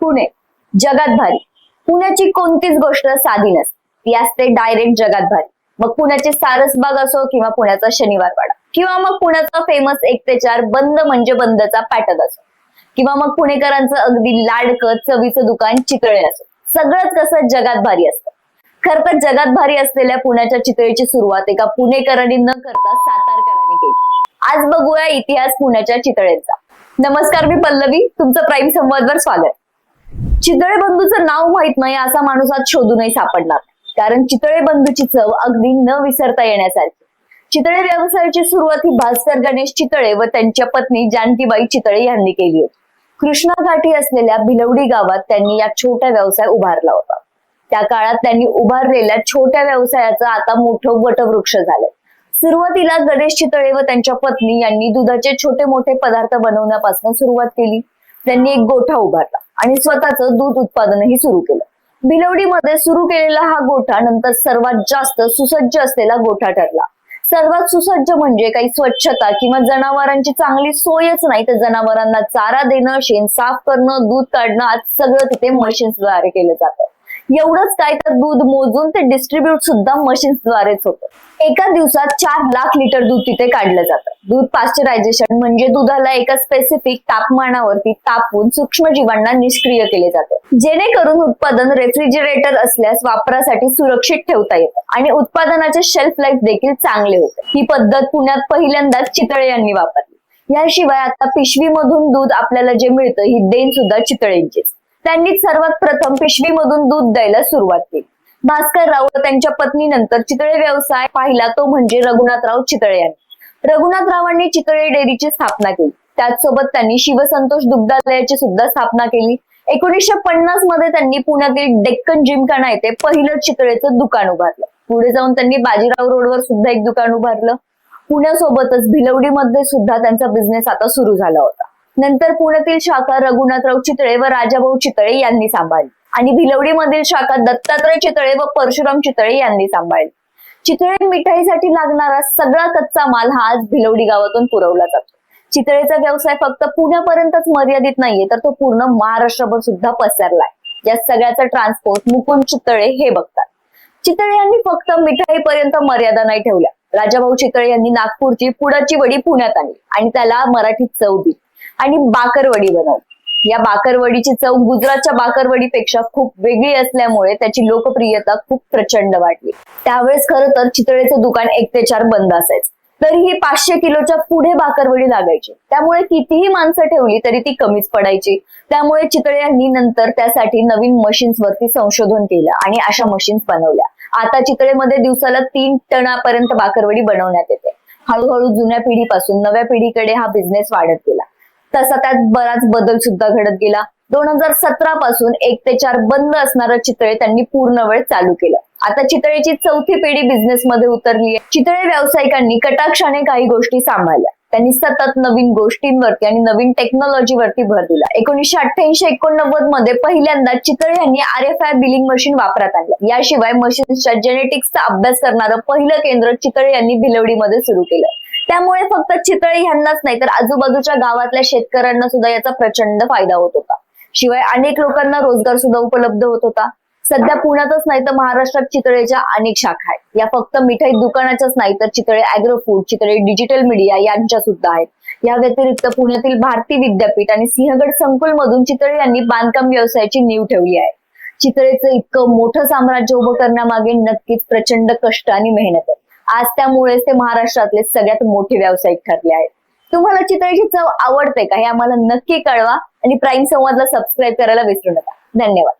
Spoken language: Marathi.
पुणे. जगात भारी. पुण्याची कोणतीच गोष्ट साधी नसते. ती असते डायरेक्ट जगात भारी. मग पुण्याची सारसबाग असो किंवा पुण्याचा शनिवार वाडा. किंवा मग पुण्याचा फेमस एक ते चार बंद म्हणजे बंदचा पॅटर्न असो. किंवा मग पुणेकरांचं अगदी लाडकं चवीचं दुकान चितळे असो. सगळंच कसं जगात भारी असतं. खर तर जगात भारी असलेल्या पुण्याच्या चितळेची सुरुवात एका पुणेकरांनी न करता सातारकरांनी केली. आज बघूया इतिहास पुण्याच्या चितळेचा. नमस्कार मी पल्लवी. तुमचं प्राईम संवादवर स्वागत. चितळे बंधूचं नाव माहीत नाही असा माणूस आज शोधूनही सापडणार कारण चितळे बंधूची चव अगदी न विसरता येण्यासारखी. चितळे व्यवसायाची सुरुवात ही भास्कर गणेश चितळे व त्यांच्या पत्नी जानकीबाई चितळे यांनी केली होती. कृष्णा घाटी असलेल्या भिलवडी गावात त्यांनी या छोट्या व्यवसाय उभारला होता. त्या काळात त्यांनी उभारलेल्या छोट्या व्यवसायाचं आता मोठं वटवृक्ष झालंय. सुरुवातीला गणेश चितळे व त्यांच्या पत्नी यांनी दुधाचे छोटे मोठे पदार्थ बनवण्यापासून सुरुवात केली. त्यांनी एक गोठा उभारला. आणि स्वतःचं दूध उत्पादनही सुरू केलं. भिलवडीमध्ये सुरू केलेला हा गोठा नंतर सर्वात जास्त सुसज्ज असलेला गोठा ठरला. सर्वात सुसज्ज म्हणजे काही स्वच्छता किंवा जनावरांची चांगली सोयच नाही तर जनावरांना चारा देणं शेण साफ करणं दूध काढणं आज सगळं तिथे मशीन्सद्वारे केलं जातं. एवढंच काय तर दूध मोजून ते डिस्ट्रीब्युट सुद्धा मशीन्सद्वारेच होतं. एका दिवसात चार लाख लिटर दूध तिथे काढलं जातं. दूध पाश्चरायझेशन म्हणजे दुधाला एका स्पेसिफिक तापमानावरती तापवून सूक्ष्मजीवांना निष्क्रिय केले जाते. जेणेकरून उत्पादन रेफ्रिजरेटर असल्यास वापरासाठी सुरक्षित ठेवता येतं आणि उत्पादनाचे शेल्फ लाईफ देखील चांगले होते. ही पद्धत पुण्यात पहिल्यांदाच चितळे यांनी वापरली. याशिवाय आता पिशवीमधून दूध आपल्याला जे मिळतं ही देण सुद्धा चितळेंचीच. त्यांनी सर्वात प्रथम पिशवीमधून दूध द्यायला सुरुवात केली. भास्कर राव व त्यांच्या पत्नीनंतर चितळे व्यवसाय पाहिला तो म्हणजे रघुनाथराव चितळे यांनी. रघुनाथरावांनी चितळे डेअरीची स्थापना केली. त्याचसोबत त्यांनी शिवसंतोष दुग्धालयाची सुद्धा स्थापना केली. एकोणीसशे पन्नासमध्ये त्यांनी पुण्यातील डेक्कन जिमखाना येथे पहिलं चितळेचं दुकान उभारलं. पुढे जाऊन त्यांनी बाजीराव रोडवर सुद्धा एक दुकान उभारलं. पुण्यासोबतच भिलवडीमध्ये सुद्धा त्यांचा बिझनेस आता सुरू झाला होता. नंतर पुण्यातील शाखा रघुनाथराव चितळे व राजाभाऊ चितळे यांनी सांभाळली. आणि भिलवडीमधील शाखा दत्तात्रय चितळे व परशुराम चितळे यांनी सांभाळली. चितळे मिठाईसाठी लागणारा सगळा कच्चा माल हा आज भिलवडी गावातून पुरवला जातो. चितळेचा व्यवसाय फक्त पुण्यापर्यंतच मर्यादित नाहीये तर तो पूर्ण महाराष्ट्रभर सुद्धा पसरलाय. या सगळ्याचा ट्रान्सपोर्ट मुकुंद चितळे हे बघतात. चितळे यांनी फक्त मिठाईपर्यंत मर्यादा नाही ठेवल्या. राजाभाऊ चितळे यांनी नागपूरची पुडाची वडी पुण्यात आणली आणि त्याला मराठीत चव दिली. आणि बाकरवडी बनवली या बाकरवडीची चव गुजरातच्या बाकरवडीपेक्षा खूप वेगळी असल्यामुळे त्याची लोकप्रियता खूप प्रचंड वाढली. त्यावेळेस खरं तर चितळेचं दुकान एक ते चार बंद असायचं. तरीही पाचशे किलोच्या पुढे बाकरवडी लागायची. त्यामुळे कितीही माणसं ठेवली तरी ती कमीच पडायची. त्यामुळे चितळे यांनी नंतर त्यासाठी नवीन मशीन्स वरती संशोधन केलं आणि अशा मशीन्स बनवल्या. आता चितळेमध्ये दिवसाला तीन टनापर्यंत बाकरवडी बनवण्यात येते. हळूहळू जुन्या पिढीपासून नव्या पिढीकडे हा बिझनेस वाढत गेला. तसा त्यात बराच बदल सुद्धा घडत गेला. दोन हजार सतरा पासून एक ते चार बंद असणारं चितळे त्यांनी पूर्ण वेळ चालू केलं. आता चितळेची चौथी पिढी बिझनेस मध्ये उतरली आहे. चितळे व्यावसायिकांनी कटाक्षाने काही गोष्टी सांभाळल्या. त्यांनी सतत नवीन गोष्टींवरती आणि नवीन टेक्नॉलॉजीवरती भर दिला. एकोणीसशे अठ्ठ्याऐंशी एकोणनव्वदमध्ये पहिल्यांदा चितळे यांनी R F I billing machine वापरात आणलं. याशिवाय मशीन्सच्या जेनेटिक्सचा अभ्यास करणारं पहिलं केंद्र चितळे यांनी भिलवडीमध्ये सुरू केलं. त्यामुळे फक्त चितळे यांनाच नाही तर आजूबाजूच्या गावातल्या शेतकऱ्यांना सुद्धा याचा प्रचंड फायदा होत होता. शिवाय अनेक लोकांना रोजगार सुद्धा उपलब्ध होत होता. सध्या पुण्यातच नाही तर महाराष्ट्रात चितळेच्या अनेक शाखा आहेत. या फक्त मिठाई दुकानाच्याच नाही तर Chitale agro food Chitale digital media यांच्या सुद्धा आहेत. या व्यतिरिक्त पुण्यातील भारती विद्यापीठ आणि सिंहगड संकुल मधून चितळे यांनी बांधकाम व्यवसायाची नीव ठेवली आहे. चितळेचं इतकं मोठं साम्राज्य उभं करण्यामागे नक्कीच प्रचंड कष्ट आणि मेहनत आहे. आज त्यामुळेच ते महाराष्ट्रातले सगळ्यात मोठे व्यावसायिक ठरले आहेत. तुम्हाला चितळेची चव आवडते का हे आम्हाला नक्की कळवा आणि प्राईम संवादला सबस्क्राईब करायला विसरू नका. धन्यवाद.